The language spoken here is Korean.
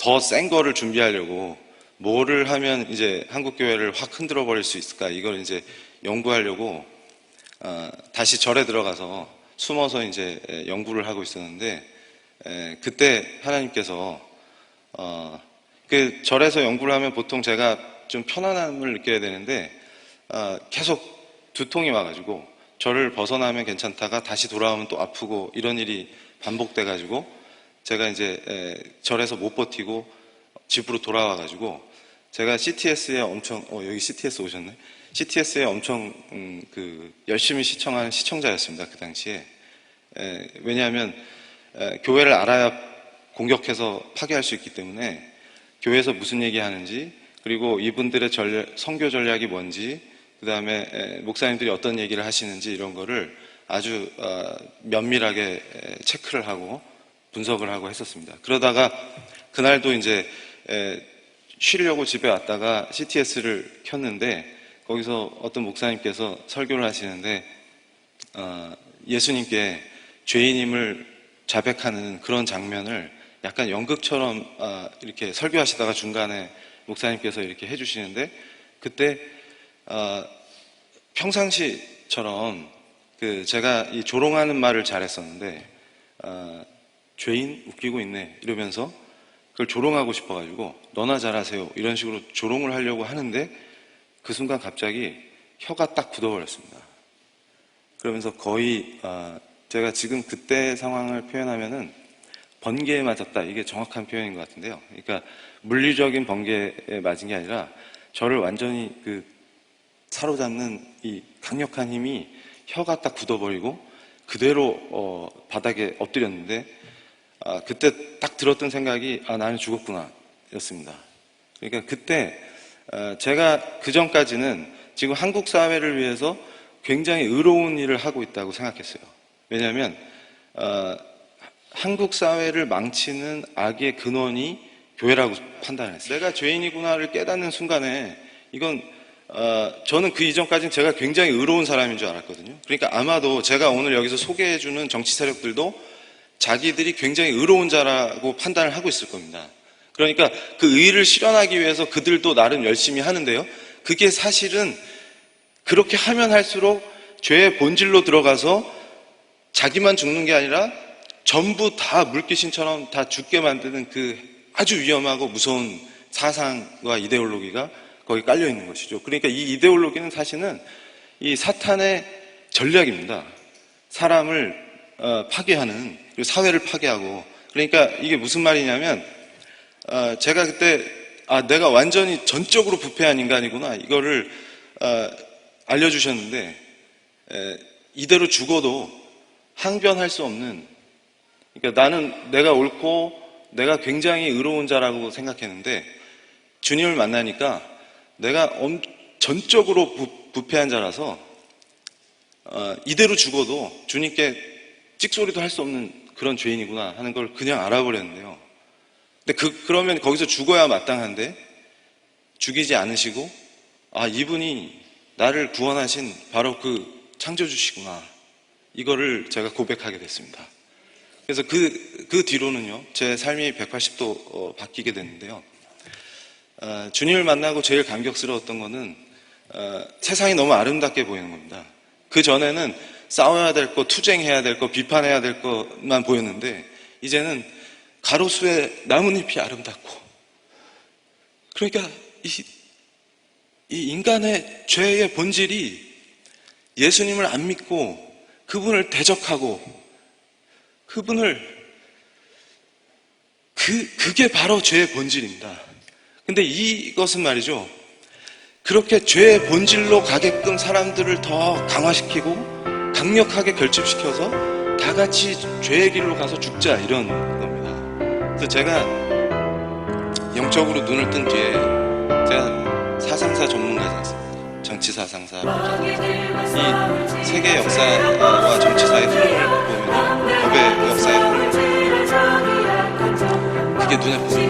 더 센 거를 준비하려고 뭐를 하면 이제 한국 교회를 확 흔들어 버릴 수 있을까? 이걸 이제 연구하려고 어, 다시 절에 들어가서 숨어서 이제 에, 연구를 하고 있었는데 에, 그때 하나님께서 어, 그 절에서 연구를 하면 보통 제가 좀 편안함을 느껴야 되는데 어, 계속 두통이 와가지고 절을 벗어나면 괜찮다가 다시 돌아오면 또 아프고 이런 일이 반복돼가지고 제가 이제 에, 절에서 못 버티고 집으로 돌아와 가지고 제가 CTS에 엄청 어 여기 CTS 오셨네? CTS에 엄청 음, 그 열심히 시청하는 시청자였습니다 그 당시에. 에, 왜냐하면 에, 교회를 알아야 공격해서 파괴할 수 있기 때문에 교회에서 무슨 얘기하는지 그리고 이분들의 전략, 선교 전략이 뭔지 그 다음에 목사님들이 어떤 얘기를 하시는지 이런 거를 아주 어, 면밀하게 에, 체크를 하고 분석을 하고 했었습니다. 그러다가 그날도 이제 에, 쉬려고 집에 왔다가 CTS를 켰는데 거기서 어떤 목사님께서 설교를 하시는데 어, 예수님께 죄인임을 자백하는 그런 장면을 약간 연극처럼 어, 이렇게 설교하시다가 중간에 목사님께서 이렇게 해주시는데 그때 어, 평상시처럼 그 제가 이 조롱하는 말을 잘했었는데 어, 죄인 웃기고 있네 이러면서 그걸 조롱하고 싶어가지고 너나 잘하세요 이런 식으로 조롱을 하려고 하는데 그 순간 갑자기 혀가 딱 굳어버렸습니다. 그러면서 거의 어, 제가 지금 그때 상황을 표현하면은 번개에 맞았다 이게 정확한 표현인 것 같은데요. 그러니까 물리적인 번개에 맞은 게 아니라 저를 완전히 그 사로잡는 이 강력한 힘이 혀가 딱 굳어버리고 그대로 어, 바닥에 엎드렸는데 아, 그때 딱 들었던 생각이 아 나는 죽었구나 였습니다. 그러니까 그때 어, 제가 그 전까지는 지금 한국 사회를 위해서 굉장히 의로운 일을 하고 있다고 생각했어요. 왜냐하면 어, 한국 사회를 망치는 악의 근원이 교회라고 판단했어요. 내가 죄인이구나를 깨닫는 순간에 이건 어, 저는 그 이전까지는 제가 굉장히 의로운 사람인 줄 알았거든요. 그러니까 아마도 제가 오늘 여기서 소개해주는 정치 세력들도 자기들이 굉장히 의로운 자라고 판단을 하고 있을 겁니다. 그러니까 그 의를 실현하기 위해서 그들도 나름 열심히 하는데요. 그게 사실은 그렇게 하면 할수록 죄의 본질로 들어가서 자기만 죽는 게 아니라 전부 다 물귀신처럼 다 죽게 만드는 그 아주 위험하고 무서운 사상과 이데올로기가 거기 깔려 있는 것이죠. 그러니까 이 이데올로기는 사실은 이 사탄의 전략입니다. 사람을 어, 파괴하는 그리고 사회를 파괴하고. 그러니까 이게 무슨 말이냐면 어, 제가 그때 아 내가 완전히 전적으로 부패한 인간이구나. 이거를 어, 알려주셨는데 에, 이대로 죽어도 항변할 수 없는 그러니까 나는 내가 옳고 내가 굉장히 의로운 자라고 생각했는데 주님을 만나니까 내가 엄, 전적으로 부, 패한 자라서 어, 이대로 죽어도 주님께 찍소리도 할 수 없는 그런 죄인이구나 하는 걸 그냥 알아버렸는데요. 근데 그, 그러면 거기서 죽어야 마땅한데 죽이지 않으시고 아 이분이 나를 구원하신 바로 그 창조주시구나 이거를 제가 고백하게 됐습니다. 그래서 그, 그 뒤로는요 제 삶이 180도 어, 바뀌게 됐는데요. 어, 주님을 만나고 제일 감격스러웠던 거는 어, 세상이 너무 아름답게 보이는 겁니다. 그 전에는 싸워야 될 거, 투쟁해야 될 거, 비판해야 될 것만 보였는데 이제는 가로수에 나뭇잎이 아름답고 그러니까 이, 이 인간의 죄의 본질이 예수님을 안 믿고 그분을 대적하고 그분을 그, 그게 바로 죄의 본질입니다. 근데 이것은 말이죠. 그렇게 죄의 본질로 가게끔 사람들을 더 강화시키고 강력하게 결집시켜서 다 같이 죄의 길로 가서 죽자 이런 겁니다. 그래서 제가 영적으로 눈을 뜬 뒤에 제가 사상사 전문가지 않습니다. 정치 사상사. 이 세계 역사와 정치사의 흐름을 보면 법의 역사의 흐름을 그게 눈에 보입니다.